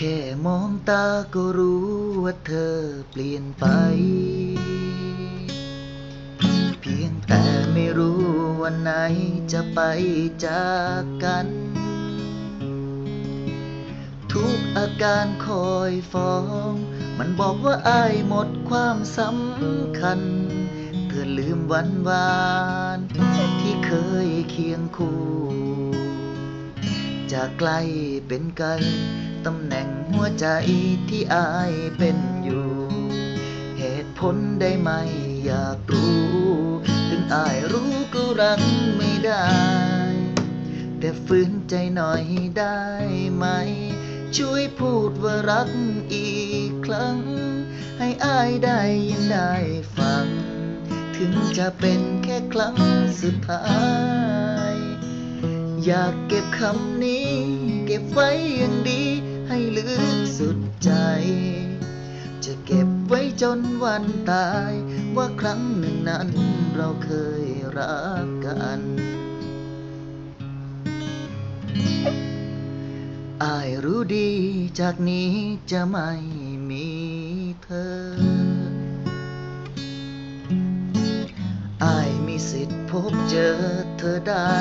แค่มองตาก็รู้ว่าเธอเปลี่ยนไป เพียงแต่ไม่รู้วันไหนจะไปจากกัน ทุกอาการคอยฟ้อง มันบอกว่าอายหมดความสำคัญ เธอลืมวันวานที่เคยเคียงคู่ จากไกลเป็นไกล ตำแหน่งหัวใจที่อายเป็นอยู่ เหตุผลได้ไหมอยากรู้ ถึงอายรู้ก็รักไม่ได้ แต่ฝืนใจหน่อยได้ไหม ช่วยพูดว่ารักอีกครั้ง ให้อายได้ยินได้ฟัง ถึงจะเป็นแค่ครั้งสุดท้ายอยากเก็บคำนี้ เก็บไว้อย่างดี ให้ลึกสุดใจ จะเก็บไว้จนวันตาย ว่าครั้งหนึ่งนั้นเราเคยรักกัน อายรู้ดีจากนี้จะไม่มีเธอ อายมีสิทธิ์พบเจอเธอได้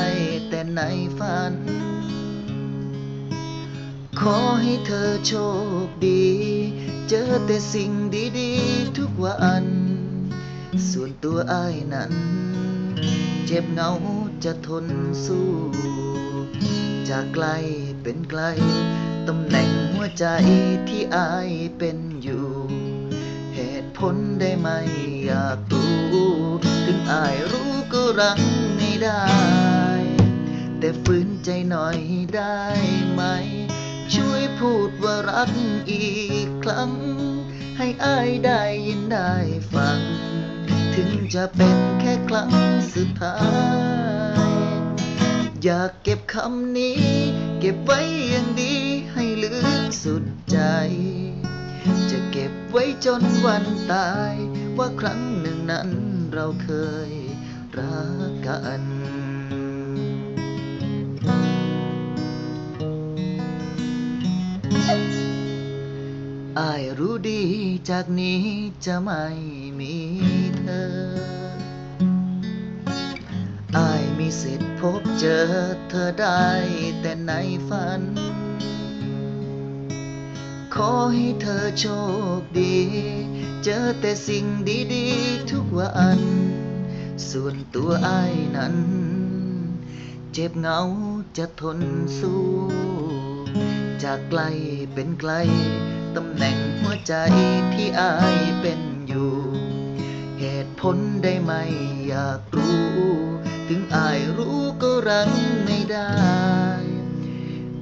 แต่ในฝัน ขอให้เธอโชคดี เจอแต่สิ่งดีๆ ทุกวัน ส่วนตัวอายนั้น เจ็บเหงาจะทนสู้ จากไกลเป็นไกล ตำแหน่งหัวใจที่อายเป็นอยู่ เหตุผลได้ไหมอยากรู้ถึงอายรู้ก็รังไม่ได้ แต่ฝืนใจหน่อยได้ไหม ช่วยพูดว่ารักอีกครั้ง ให้อายได้ยินได้ฟัง ถึงจะเป็นแค่ครั้งสุดท้าย อยากเก็บคำนี้ เก็บไว้อย่างดีให้ลึกสุดใจ จะเก็บไว้จนวันตาย ว่าครั้งหนึ่งนั้นเราเคยรักกัน อายรู้ดีจากนี้จะไม่มีเธอ อายมีสิทธิ์พบเจอเธอได้แต่ในฝัน ขอให้เธอโชคดี เจอแต่สิ่งดีๆทุกวัน ส่วนตัวอายนั้น เจ็บเหงาจะทนสู้ จากไกลเป็นไกล ตำแหน่งหัวใจที่อายเป็นอยู่ เหตุผลได้ไหมอยากรู้ ถึงอายรู้ก็รังไม่ได้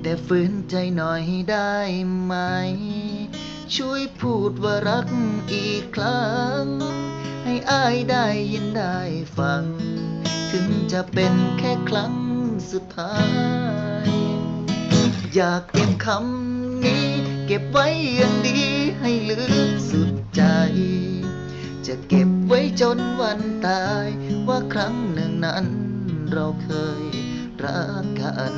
แต่ฝืนใจหน่อยได้ไหม ช่วยพูดว่ารักอีกครั้ง ให้อายได้ยินได้ฟัง ถึงจะเป็นแค่ครั้งสุดท้าย อยากเก็บคำนี้ ก็บไว้อย่างดีให้ลึกสุดใจ จะเก็บไว้จนวันตาย ว่าครั้งหนึ่งนั้นเราเคยรักกัน